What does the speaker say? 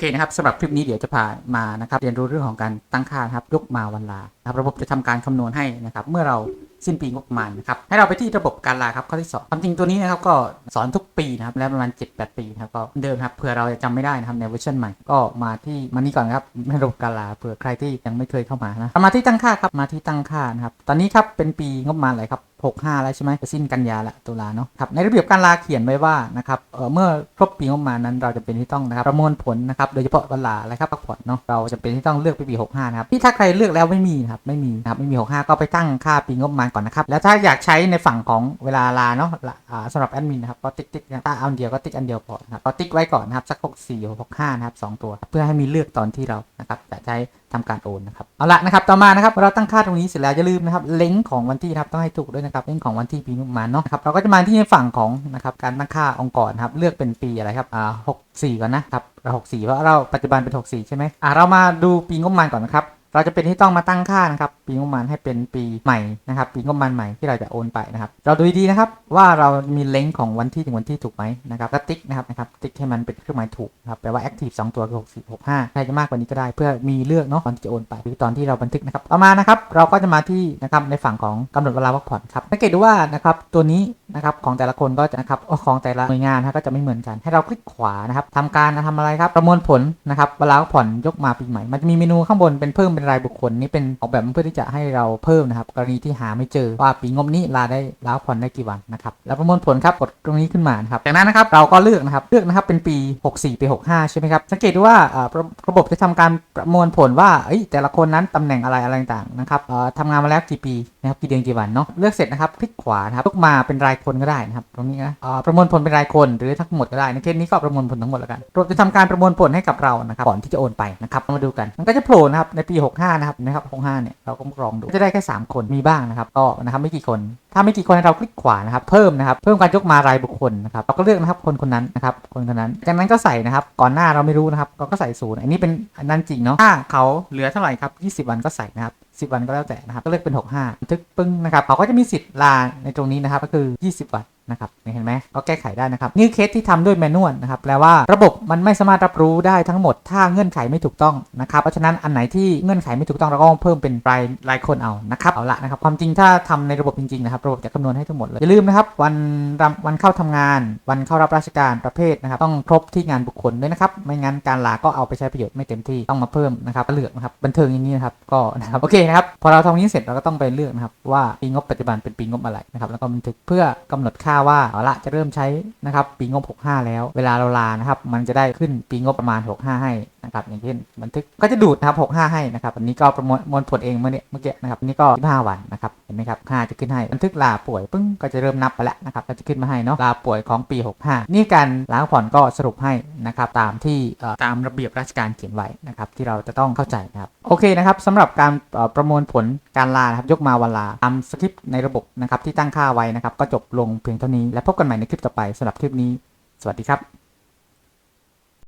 เคนะครับสำหรับคลิปนี้เดี๋ยวจะพามานะครับเรียนรู้เรื่องของการตั้งค่านะครับยกมาวันลาครับระบบจะทำการคำนวณให้นะครับเมื่อเราสิ้นปีงบประมาณนะครับให้เราไปที่ระบบการลาครับข้อที่สองความจริงตัวนี้นะครับก็สอนทุกปีนะครับแล้วประมาณ 7-8 ปีนะครับก็เดิมครับเผื่อเราจะจำไม่ได้นะครับในเวอร์ชันใหม่ก็มาที่มานี่ก่อนครับระบบการลาเผื่อใครที่ยังไม่เคยเข้ามานะมาที่ตั้งค่าครับมาที่ตั้งค่านะครับตอนนี้ครับเป็นปีงบประมาณอะไรครับ 65 แล้วใช่ไหมจะสิ้นกันยาละตุลาเนาะครับในระเบียบการลาเขียนไว้ว่านะครับเออเมื่อครบปีงบประมาณนั้นเราจะเป็นที่ต้องนะครับประมวลผลนะครับโดยเฉพาะเวลาอะไรครับพักผ่อนเนาะเราจะเป็นที่ต้องเลือกปี 65 นะครับที่ถ้าใครเลือกแล้วไม่มีนะครับไม่มีนะครับไม่มี 65 ก็ไปตั้งค่าปีงบประมาณก่อนนะครับแล้วถ้าอยากใช้ในฝั่งของเวลาลาเนาะะสำหรับแอดมินนะครับก็ติ๊กติ๊กนะถ้าเอาอันเดียวก็ติ๊กอันเดียวพอนะครับก็ติ๊กไว้ก่อนนะครับสัก 64 65 นะครับสองตัว เพื่อให้มีเลือกตอนที่เรานะครับจะใช้ ทำการโอนนะครับเอาละนะครับต่อมานะครับเราตั้งค่าตรงนี้เสร็จแล้วอย่าลืมนะครับเล้งของวันที่นะครับต้องให้ถูกด้วยนะครับเล้งของวันที่ปีงบประมาณเนาะครับเราก็จะมาที่ในฝั่งของนะครับการตั้งค่าองค์กรครับเลือกเป็นปีอะไรครับอ่าหกสี่ก่อนนะครับหกสี่เพราะเราปัจจุบันเป็นหกสี่ใช่ไหมอ่าเรามาดูปีงบประมาณก่อนนะครับ เราจะเป็นที่ต้องมาตั้งค่านะครับปีงบประมาณให้เป็นปีใหม่นะครับ ปีงบประมาณใหม่ที่เราจะโอนไปนะครับ เราดูดีนะครับว่าเรามีเลงของวันที่ถึงวันที่ถูกไหมนะครับก็ติ๊กนะครับนะครับติ๊กให้มันเป็นเครื่องหมายถูกครับแปลว่า active 2 ตัวคือ64 65ใครจะมากกว่านี้ก็ได้เพื่อมีเลือกเนาะตอนที่จะโอนไปหรือตอนที่เราบันทึกนะครับต่อมานะครับเราก็จะมาที่นะครับในฝั่งของกำหนดเวลาพักผ่อนครับสังเกตดูว่านะครับตัวนี้นะครับของแต่ละคนก็จะนะครับของแต่ละหน่วยงานนะก็จะไม่เหมือนกัน ให้เราคลิกขวานะครับทำการทำอะไรครับประมวลผลนะครับเวลาพักผ่อนยกมาปีใหม่มันจะมีเมนูข้างบนเป็นเพิ่มเป็นรายบุคคลนี่เป็นออกแบบเพื่อที่จะให้เราเพิ่มนะครับ กรณีที่หาไม่เจอว่าปีงบนี้ลาได้ลาพักผ่อนได้กี่วันนะครับแล้วประมวลผลครับกดตรงนี้ขึ้นมานะครับจากนั้นนะครับเราก็เลือกนะครับเลือกนะครับเป็นปี 64 ปี 65 ใช่ไหมครับสังเกตดูว่าอ่าระบบจะทำการประมวลผลว่าเอ้แต่ละคนนั้นตำแหน่งอะไรอะไรต่างๆนะครับอ่อทำงานมาแล้วกี่ปีนะครับกี่เดือนกี่วันเนาะเลือกเสร็จนะครับคลิกขวานะครับยกมาเป็นรายคนก็ได้นะครับตรงนี้นะอ่อประมวลผลเป็นรายคนหรือทั้งหมดก็ได้ในเคสนี้ก็ประมวลผลทั้งหมดแล้วกันระบบจะทำการประมวลผลให้กับเรานะครับก่อนที่จะโอนไปนะครับมาดูกันมันก็จะโผล่นะครับในปี65นะครับนะครับ65เนี่ยเราก็ลองดูจะได้แค่ 3 คนมีบ้างนะครับก็นะครับไม่กี่คน ถ้าไม่กี่คนเราคลิกขวานะครับเพิ่มนะครับเพิ่มการยกมารายบุคคลนะครับเราก็เลือกนะครับคนคนนั้นนะครับคนคนนั้นจากนั้นก็ใส่นะครับก่อนหน้าเราไม่รู้นะครับเราก็ใส่ศูนย์อันนี้เป็นอันนั้นจริงเนาะถ้าเขาเหลือเท่าไหร่ครับ20 วันก็ใส่นะครับ10 วันก็แล้วแต่นะครับก็เลือกเป็น 65บันทึกปึ้งนะครับเขาก็จะมีสิทธิ์ลาในตรงนี้นะครับก็คือ 20 วัน นะครับเห็นไหมก็แก้ไขได้นะครับนี่เคสที่ทำด้วยแมนนวลนะครับแปลว่าระบบมันไม่สามารถรับรู้ได้ทั้งหมด ถ้าเงื่อนไขไม่ถูกต้องนะครับเพราะฉะนั้นอันไหนที่เงื่อนไขไม่ถูกต้องเราก็เพิ่มเป็นรายรายคนเอานะครับเอาละนะครับความจริงถ้าทำในระบบจริงๆนะครับระบบจะคำนวณให้ทั้งหมดเลยอย่าลืมนะครับวันรำวันเข้าทำงาน วันเข้ารับราชการประเภทนะครับต้องครบที่งานบุคคลด้วยนะครับไม่งั้นการลาก็เอาไปใช้ประโยชน์ไม่เต็มที่ต้องมาเพิ่มนะครับเลือกนะครับบันเทิงอย่างนี้นะครับก็นะครับโอเคนะครับพอเราทำองนี้เสร็จเราก็ต้องไปเลือกนะครับว่าปีงบปัจจุบันเป็นปีงบอะไรนะครับแล้วก็บันทึกเพื่อกำหนดค่าว่าเอาละจะเริ่มใช้นะครับปีงบ 65 แล้ว เวลาเราลานะครับมันจะได้ขึ้นปีงบประมาณ 65 ให้นะครับอย่างเช่นบันทึกก็จะดูดนะครับ65 ให้นะครับอันนี้ก็ประมวลมวลผลเองเมื่อเนี่ยเมื่อกี้นะครับนนี้ก็15วันนะครับเห็นไหมครับ5จะขึ้นให้บันทึกลาป่วยปึ้งก็จะเริ่มนับไปแล้วนะครับก็จะขึ้นมาให้เนาะลาป่วยของปี 65 นี่การล้างผ่อนก็สรุปให้นะครับตามที่ตามระเบียบราชการเขียนไว้นะครับที่เราจะต้องเข้าใจนะครับโอเคนะครับสำหรับการประมวลผลการลาครับยกมาวันลาตามสคริปต์ในระบบนะครับที่ตั้งค่าไว้นะครับก็จบลงเพียงเท่านี้และพบกันใหม่ในคลิปต่อไปสำหรับคลิปนี้ สวัสดีครับ